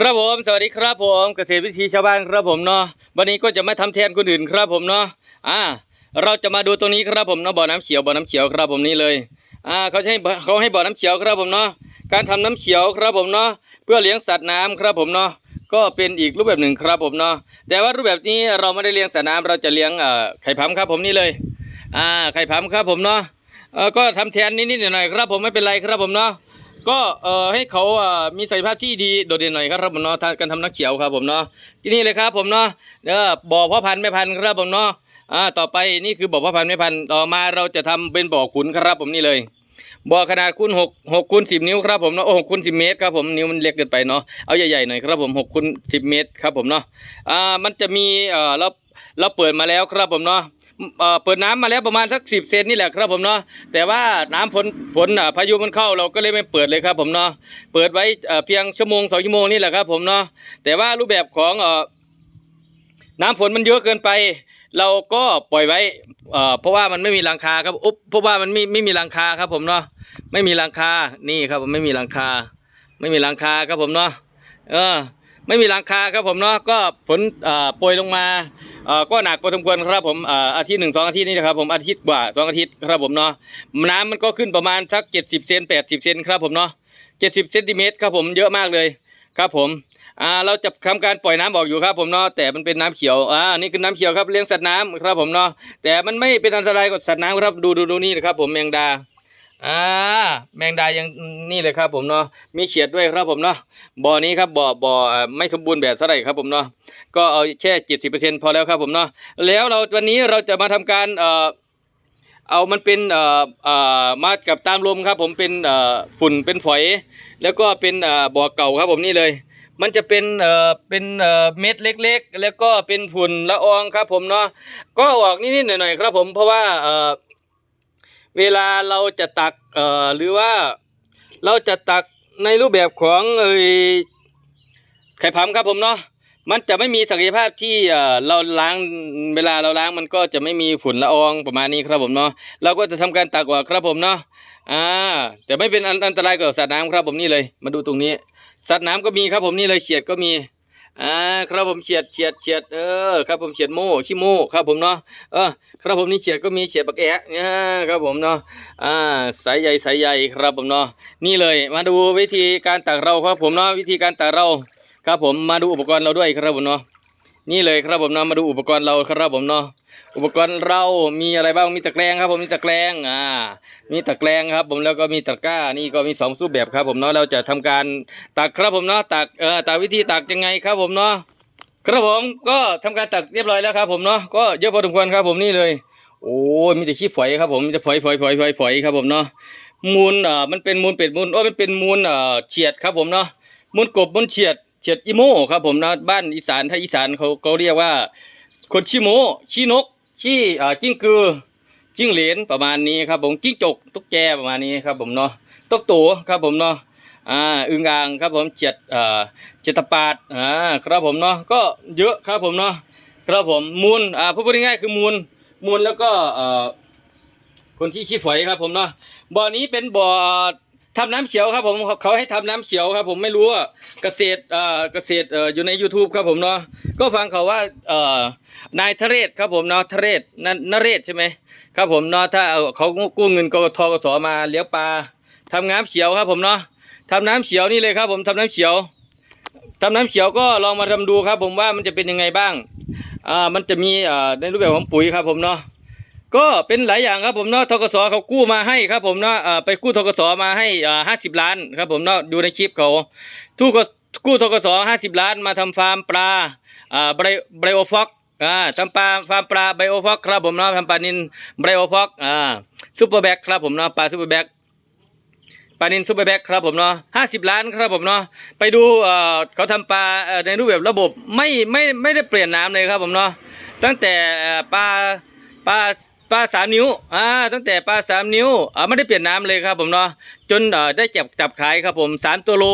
ครับผมสวัสดีครับผมเกษตรวิถีชาวบ้านครับผมเนาะวันนี้ก็จะไมาทำแทนคนอื่นครับผมเนาะอ่า เราจะมาดูตรงนี้ครับผมเนาะบ่อน้ำเขียวบ่อน้ำเขียวครับผมนี่เลยอ่าเขาให้เขาให้บ่อน้ำเขียวครับผมเนาะการทำน้ำเขียวครับผมเนาะเพื่อเลี้ยงสัตว์น้ำครับผมเนาะก็เป็นอีกรูปแบบหนึ่งครับผมเนาะแต่ว่ารูปแบบนี้เราไม่ได้เลี้ยงสัตว์น้ำเราจะเลี้ยงเอ่อไข่ผํครับผมนี่เลยอ่าไข่ผํครับผมเนาะเออก็ทำแทนนิดๆหน่อยๆครับผมไม่เป็นไรครับผมเนาะ ก็เอ่อให้เขาเอ่อมีศักยภาพที่ดีโดดเด่นหน่อยครับผมเนาะทางการทำนักเขียวครับผมเนาะที่นี่เลยครับผมเนาะเด้อบ่อพ่อพันธุ์แม่พันธุ์ครับผมเนาะอ่าต่อไปนี่คือบ่อพ่อพันธุ์แม่พันธุ์ต่อมาเราจะทำเป็นบ่อขุนครับผมนี่เลยบ่อขนาดคูณหกหกคูณสิบนิ้วครับผมเนาะโอ้หกคูณสิบเมตรครับผมนิ้วมันเล็กเกินไปเนาะเอาใหญ่ๆหน่อยครับผมหกคูณสิบเมตรครับผมเนาะอ่ามันจะมีเอ่อเรา เราเปิดมาแล้วครับผมเนาะเอ่อเปิดน้ำมาแล้วประมาณสักสิบเซนนี่แหละครับผมเนาะแต่ว่าน้ำฝนฝนอ่าพายุมันเข้าเราก็เลยไม่เปิดเลยครับผมเนาะเปิดไว้เอ่อเพียงชั่วโมงสองชั่วโมงนี่แหละครับผมเนาะแต่ว่ารูปแบบของเอ่อน้ำฝนมันเยอะเกินไป เราก็ปล่อยไว้เอ่อเพราะว่ามันไม่มีหลังคาครับอุ๊บเพราะว่ามันไม่ไม่มีหลังคาครับผมเนาะไม่มีหลังคานี่ครับผมไม่มีหลังคา ไม่มีหลังคาครับผมเนาะเออ ไม่มีหลังคาครับผมเนาะก็ฝนโปรยลงมาก็หนักพอสมควรครับผมอาทิตย์หนึ่งสองอาทิตย์นี่นะครับผมอาทิตย์กว่าสองอาทิตย์ครับผมเนาะน้ำมันก็ขึ้นประมาณสักเจ็ดสิบเซนแปดสิบเซนครับผมเนาะเจ็ดสิบเซนติเมตรครับผมเยอะมากเลยครับผมอ่าเราจะทำการปล่อยน้ำออกอยู่ครับผมเนาะแต่มันเป็นน้ำเขียวอ่านี่คือน้ำเขียวครับเลี้ยงสัตว์น้ำครับผมเนาะแต่มันไม่เป็นอันตรายกับสัตว์น้ำครับดูดูดูนี่นะครับผมแมงดา อ่าแมงดายังนี่เลยครับผมเนาะมีเขียดด้วยครับผมเนาะบ่อนี้ครับบ่อบ่อไม่สมบูรณ์แบบเท่าไหร่ครับผมเนาะก็เอาแค่เจ็ดสิบเปอร์เซ็นพอแล้วครับผมเนาะแล้วเราวันนี้เราจะมาทำการเอ่อเอามันเป็นเอ่อเอ่อมากับตามลมครับ ผมเป็นเอ่อฝุ่นเป็นฝอย แล้วก็เป็นเอ่อบ่อเก่าครับผมนี่เลย มันจะเป็นเอ่อเป็นเอ่อเม็ดเล็ก ๆ แล้วก็เป็นฝุ่นละอองครับผมเนาะก็ออกนิดๆหน่อยๆครับผมเพราะว่าเอ่อ เวลาเราจะตักเอ่อหรือว่าเราจะตักในรูปแบบของเอ่ยไข่ผํครับผมเนาะมันจะไม่มีศักยภาพที่เอ่อเราล้างเวลาเราล้างมันก็จะไม่มีฝุ่นละอองประมาณนี้ครับผมเนาะเราก็จะทำการตักออกครับผมเนาะอ่าแต่ไม่เป็นอันอันตรายกับสัตว์น้ำครับผมนี่เลย มาดูตรงนี้ สัตว์น้ำก็มีครับผมนี่เลยเฉียดก็มี อ่าครับผมเฉียดเฉียดเฉียดเออครับผมเฉียดโม่ขี้โม่ครับผมเนาะเออครับผมนี่เฉียดก็มีเฉียดปักแอะเนี่ยครับผมเนาะอ่าสายใยสายใยครับผมเนาะนี่เลย มาดูวิธีการตักเราครับผมเนาะวิธีการตักเราครับผมมาดูอุปกรณ์เราด้วยครับผมเนาะนี่เลยครับผมเนาะมาดูอุปกรณ์เราครับผมเนาะ อุปกรณ์เรามีอะไรบ้างมีตะแกรงครับผมมีตะแกรงอ่ามีตะแกรงครับ ผมแล้วก็มีตะกร้านี่ก็มีสองรูปแบบครับ ผมเนาะเราจะทำการตักครับผมเนาะตักเอ่อตักวิธีตักยังไงครับผมเนาะครับผมก็ทำการตักเรียบร้อยแล้วครับ ผมเนาะก็เยอะพอสมควรครับผมนี่เลย โอ้มีแต่ขี้ฝอยครับผมมีแต่ฝอยฝอยฝอยฝอยฝอยครับผมเนาะมูลเอ่อมันเป็นมูลเป็ดมูลโอ้มันเป็นมูลเอ่อเฉียดครับผมเนาะมูลกบมูลเฉียดเฉียดอีโม่ครับผมเนาะบ้านอีสานถ้าอีสานเขาเขาเรียกว่า คนขี้โมขี้นกขี้อ่อจิ้งกือ จิ้งเหลนประมาณนี้ครับ ผมจิ้งจกตุ๊กแกประมาณนี้ครับ ผมเนาะตกตัวครับผมเนาะอ่าอึงอ่างครับผมเจ็ดเอ่อเจตปาดอ่าครับผมเนาะก็เยอะครับผมเนาะครับผมมูลอ่าพูดง่ายๆคือมูลมูลแล้วก็อ่อคนที่ขี้ฝอยครับผมเนาะบ่อนี้เป็นบ่อ ทำน้ำเขียวครับผมเขาให้ทำน้ำเขียวครับ ผมไม่รู้ว่าเกษตรเอ่อเกษตรเอ่ออยู่ใน YouTube ครับผมเนาะก็ฟังเขาว่าเอ่อนายทะเรศครับผมเนาะทะเรศนนเรศใช่ไหมครับผมเนาะถ้าเอาเขากู้เงินกกทกสมาเลี้ยงปลาทำน้ำเขียวครับผมเนาะทำน้ำเขียวนี่เลยครับ ผมทำน้ำเขียวทำน้ำเขียวก็ลองมาทำดูครับ ผมว่ามันจะเป็นยังไงบ้างอ่ามันจะมีอ่าในรูปแบบของปุ๋ยครับผมเนาะ ก็เป็นหลายอย่างครับผมเนาะทกสเขากู้มาให้ครับผมเนาะไปกู้ทกสมาให้ห้าสิบล้านครับผมเนาะดูในคลิปเขาทุกกู้ทกสห้าสิบล้านมาทำฟาร์มปลาไบไบโอฟอกอ่าทำปลาฟาร์มปลาไบโอฟอกครับผมเนาะทำปลานินไบโอฟอกอ่าซูเปอร์แบ็กครับผมเนาะปลาซูเปอร์แบ็กปลานินซูเปอร์แบ็กครับผมเนาะห้าสิบล้านครับผมเนาะไปดูเขาทำปลาในรูปแบบระบบไม่ไม่ไม่ได้เปลี่ยนน้ำเลยครับผมเนาะตั้งแต่ปลาปลา ปลาสามนิ้วอ่าตั้งแต่ปลาสามนิ้วอ่าไม่ได้เปลี่ยนน้ำเลยครับผมเนาะจนเอ่อได้จับจับขายครับผมสามตัวโล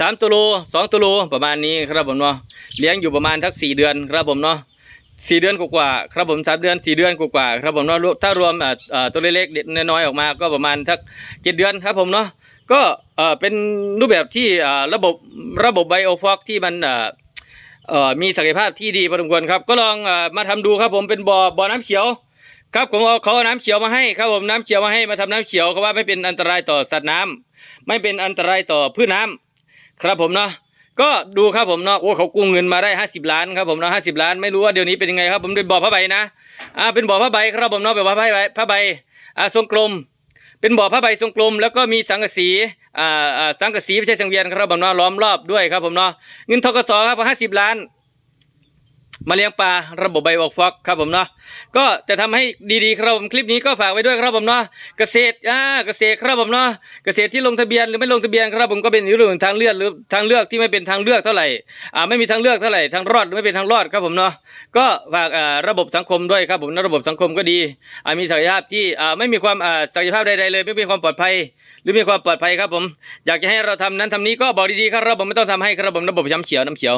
สามตัวโลสองตัวโลประมาณนี้ครับผมเนาะเลี้ยงอยู่ประมาณทักสี่เดือนครับผมเนาะสี่เดือนกว่าๆครับผมสามเดือนสี่เดือนกว่าๆครับผมเนาะถ้ารวมเอ่อเอ่อตัวเล็กๆเด็กน้อยๆออกมาก็ประมาณทักเจ็ดเดือนครับผมเนาะก็เอ่อเป็นรูปแบบที่อ่าระบบระบบไบโอฟอกที่มันอ่าเอ่อมีศักยภาพที่ดีพอสมควรครับ ก็ลองอ่ามาทำดูครับผมเป็นบ่อบ่อน้ำเขียว ครับผมเอาเขาเอาน้ำเขียวมาให้ครับผมน้ำเขียวมาให้มาทำน้ำเขียวเขาว่าไม่เป็นอันตรายต่อสัตว์น้ำไม่เป็นอันตรายต่อพืชน้ำครับผมเนาะก็ดูครับผมเนาะโอ้เขากู้เงินมาได้ 50 ล้านครับผมเนาะห้าสิบล้านไม่รู้ว่าเดี๋ยวนี้เป็นยังไงครับผมเป็นบ่อผ้าใบนะอ่าเป็นบ่อผ้าใบครับผมเนาะเป็นบ่อผ้าใบผ้าใบอ่าทรงกลม เป็นบ่อผ้าใบทรงกลม แล้วก็มีสังกะสีอ่าอ่าสังกะสีไม่ใช่สังเวียนครับผมเนาะล้อมรอบด้วยครับผมเนาะเงินทกศครับห้าสิบล้าน มาเลี้ยงปลาระบบไบโอฟอกครับผมเนาะก็จะทำให้ดีๆครับผมคลิปนี้ก็ฝากไว้ด้วยครับผมเนาะเกษตรอ่าเกษตรครับผมเนาะเกษตรที่ลงทะเบียนหรือไม่ลงทะเบียนครับผมก็เป็นเรื่องทางเลือกหรือทางเลือกที่ไม่เป็นทางเลือกเท่าไหร่อ่าไม่มีทางเลือกเท่าไหร่ทางรอดหรือไม่เป็นทางรอดครับผมเนาะก็ฝากอ่าระบบสังคมด้วยครับผมนะระบบสังคมก็ดีอ่ามีศักยภาพที่อ่าไม่มีความอ่าศักยภาพใดๆเลยไม่มีความปลอดภัย หรือมีความปลอดภัยครับผม อยากจะให้เราทำนั้นทำนี้ก็บอกดีๆครับผมไม่ต้องทำให้ครับผมระบบน้ำเขียวน้ำเขียว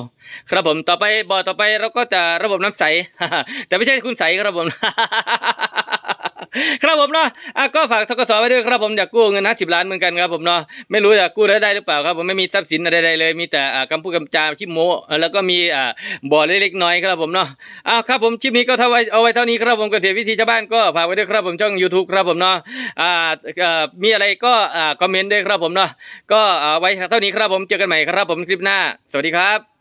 ครับผมต่อไปบ่อต่อไปเราก็จะระบบน้ำใส แต่ไม่ใช่คุณใสครับผม ครับผมเนาะอะก็ฝากทกศไว้ด้วยครับผมอยากกู้เงิน50ล้านเหมือนกันครับผมเนาะไม่รู้จะกู้ได้ได้หรือเปล่าครับผมไม่มีทรัพย์สินอะไรใดเลย มีแต่คำพูดคำจาขี้โม้แล้วก็มีบ่อเล็กๆน้อยครับผมเนาะอ้าวครับผมคลิปนี้ก็เท่าไว้เอาไว้เท่านี้ครับผมเกษตรวิธีชาวบ้านก็ฝากไว้ด้วยครับผมช่อง YouTube ครับผมเนาะอ่ามีอะไรก็อ่าคอมเมนต์ด้วยครับผมเนาะก็ไว้เท่านี้ครับผมเจอกันใหม่ครับผมคลิปหน้า สวัสดีครับ